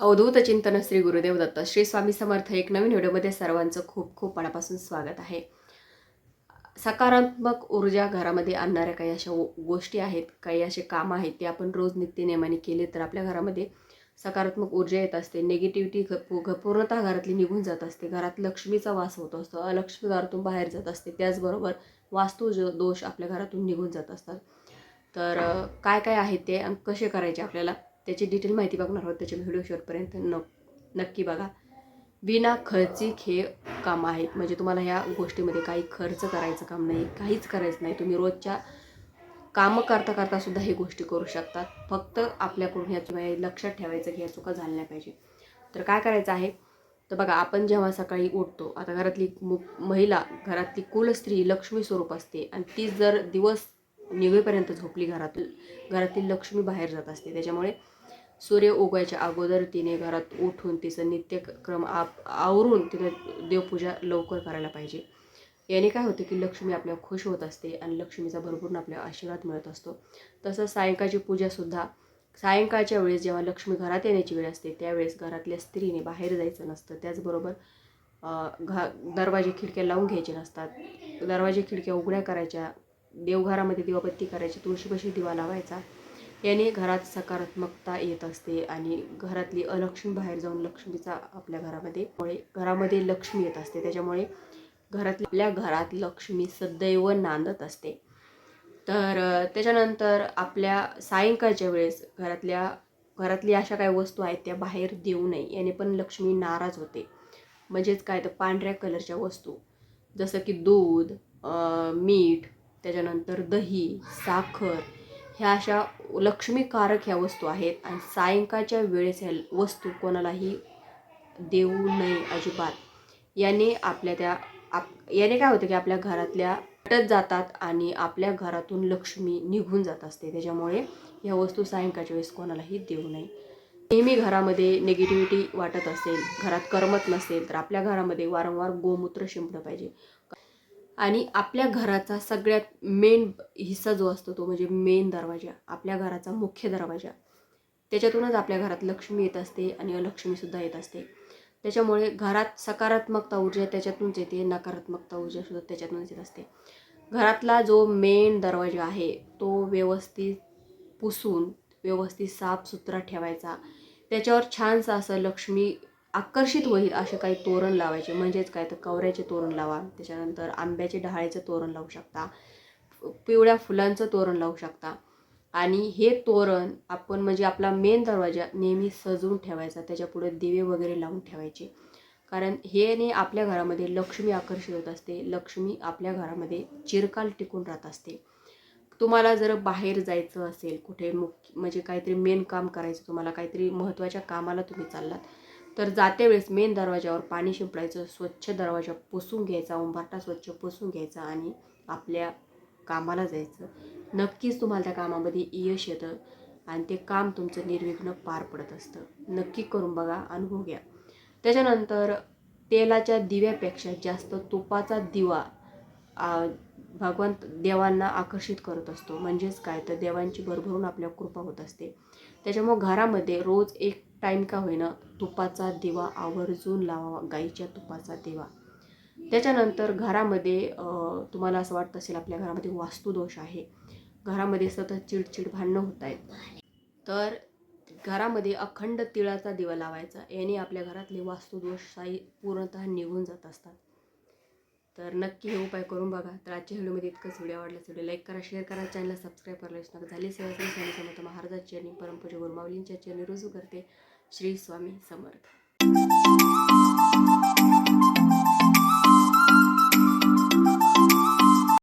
अवधूत चिंतन श्री गुरुदेव दत्त श्री स्वामी समर्थ एक नवीन व्हिडिओमध्ये सर्वांचं खूप खूप मनापासून स्वागत आहे. सकारात्मक ऊर्जा घरामध्ये आणणाऱ्या काही अशा गोष्टी आहेत काही असे कामं आहेत ते आपण रोज नित्यनेमाने केले तर आपल्या घरामध्ये सकारात्मक ऊर्जा येत असते निगेटिव्हिटी घ घ पूर्णतः घरातली निघून जात असते घरात लक्ष्मीचा वास होत असतो अलक्ष्मी घरातून बाहेर जात असते त्याचबरोबर वास्तू जो दोष आपल्या घरातून निघून जात असतात. तर काय काय आहे ते कसे करायचे आपल्याला? त्याची डिटेल माहिती बघणार आहोत. त्याच्या व्हिडिओ शेवटपर्यंत न नक्की बघा. विना खर्चिक हे काम आहेत म्हणजे तुम्हाला ह्या गोष्टीमध्ये काही खर्च करायचं काम नाही काहीच करायचं नाही. तुम्ही रोजच्या कामं करता करता सुद्धा हे गोष्टी करू शकतात फक्त आपल्याकडून ह्या चुका लक्षात ठेवायचं की ह्या चुका झाल्या नाही पाहिजे. तर काय करायचं आहे? तर बघा आपण जेव्हा सकाळी उठतो आता घरातली मु महिला घरातली कुल स्त्री लक्ष्मी स्वरूप असते आणि ती जर दिवस निघेपर्यंत झोपली घरात घरातील लक्ष्मी बाहेर जात असते. त्याच्यामुळे सूर्य उगायच्या अगोदर तिने घरात उठून तिचं नित्यक्रम आप आवरून तिने देवपूजा लवकर करायला पाहिजे. याने काय होतं की लक्ष्मी आपल्या खुश होत असते आणि लक्ष्मीचा भरपूर आपल्याला आशीर्वाद मिळत असतो. तसंच सायंकाळची पूजासुद्धा सायंकाळच्या वेळेस जेव्हा लक्ष्मी घरात येण्याची वेळ असते त्यावेळेस घरातल्या स्त्रीने बाहेर जायचं नसतं. त्याचबरोबर घ घा दरवाजे खिडक्या लावून घ्यायचे नसतात. दरवाजे खिडक्या उघड्या करायच्या देवघरामध्ये दिवाबत्ती करायची तुळशीपाशी दिवा लावायचा. याने घरात सकारात्मकता येत असते आणि घरातली अलक्ष्मी बाहेर जाऊन लक्ष्मीचा आपल्या घरामध्ये मुळे घरामध्ये लक्ष्मी येत असते. त्याच्यामुळे घरातल्या आपल्या घरात लक्ष्मी सदैव नांदत असते. तर त्याच्यानंतर आपल्या सायंकाळच्या वेळेस घरातल्या घरातली अशा काही वस्तू आहेत त्या बाहेर देऊ नये. याने पण लक्ष्मी नाराज होते. म्हणजेच काय? तर पांढऱ्या कलरच्या वस्तू. जसं की दूध मीठ त्याच्यानंतर दही साखर ह्या अशा लक्ष्मीकारक ह्या वस्तू आहेत आणि सायंकाळच्या वेळेस ह्या वस्तू कोणालाही देऊ नये अजिबात. याने आपल्या त्या आप याने काय होतं की आपल्या घरातल्या पटत जातात आणि आपल्या घरातून लक्ष्मी निघून जात असते. त्याच्यामुळे ह्या वस्तू सायंकाळच्या वेळेस कोणालाही देऊ नये. नेहमी घरामध्ये निगेटिव्हिटी वाटत असेल घरात करमत नसेल तर आपल्या घरामध्ये वारंवार गोमूत्र शिंपलं पाहिजे. आणि आपल्या घराचा सगळ्यात मेन हिस्सा जो असतो तो म्हणजे मेन दरवाजा आपल्या घराचा मुख्य दरवाजा. त्याच्यातूनच आपल्या घरात लक्ष्मी येत असते आणि अलक्ष्मीसुद्धा येत असते. त्याच्यामुळे घरात सकारात्मकता ऊर्जा त्याच्यातूनच येते नकारात्मकता ऊर्जासुद्धा त्याच्यातूनच येत असते. घरातला जो मेन दरवाजा आहे तो व्यवस्थित पुसून व्यवस्थित साफसुथरा ठेवायचा. त्याच्यावर छानसं असं लक्ष्मी आकर्षित होईल असे काही तोरण लावायचे. म्हणजेच काय? तर कवऱ्याचे तोरण लावा. त्याच्यानंतर आंब्याचे डहाळीचं तोरण लावू शकता. पिवळ्या फुलांचं तोरण लावू शकता. आणि हे तोरण आपण म्हणजे आपला मेन दरवाजा नेहमी सजवून ठेवायचा. त्याच्यापुढे दिवे वगैरे लावून ठेवायचे. कारण हेने आपल्या घरामध्ये लक्ष्मी आकर्षित होत असते. लक्ष्मी आपल्या घरामध्ये चिरकाल टिकून राहत असते. तुम्हाला जर बाहेर जायचं असेल कुठे मुख्य म्हणजे काहीतरी मेन काम करायचं तुम्हाला काहीतरी महत्त्वाच्या कामाला तुम्ही चाललात तर जाते वेळेस मेन दरवाजावर पाणी शिंपडायचं स्वच्छ दरवाजा पुसून घ्यायचा उंबरटा स्वच्छ पुसून घ्यायचा आणि आपल्या कामाला जायचं. नक्कीच तुम्हाला त्या कामामध्ये यश येतं आणि ते काम तुमचं निर्विघ्न पार पडत असतं. नक्की करून बघा अनुभव घ्या. त्याच्यानंतर तेलाच्या दिव्यापेक्षा जास्त तुपाचा दिवा भगवंत देवांना आकर्षित करत असतो. म्हणजेच काय? तर देवांची भरभरून आपल्या कृपा होत असते. त्याच्यामुळं घरामध्ये रोज एक टाईम का होईना तुपाचा दिवा आवर्जून लावावा गाईच्या तुपाचा दिवा त्याच्यानंतर घरामध्ये तुम्हाला असं वाटत असेल आपल्या घरामध्ये वास्तुदोष आहे घरामध्ये सतत चिडचिड भांडणं होत आहेत तर घरामध्ये अखंड तिळाचा दिवा लावायचा याने आपल्या घरातले वास्तुदोष साई पूर्णतः निघून जात असतात तर नक्की हे उपाय करून बघा तर आजच्या व्हिडिओमध्ये इतकंच व्हिडिओ आवडला व्हिडिओ लाईक करा शेअर करा चॅनलला सबस्क्राईब करायला नका झाली सेवा श्री स्वामी समर्थ महाराजांची आणि परमपूज्य गुरुमाऊलींच्या चरणी रुजू करते श्री स्वामी समर्थ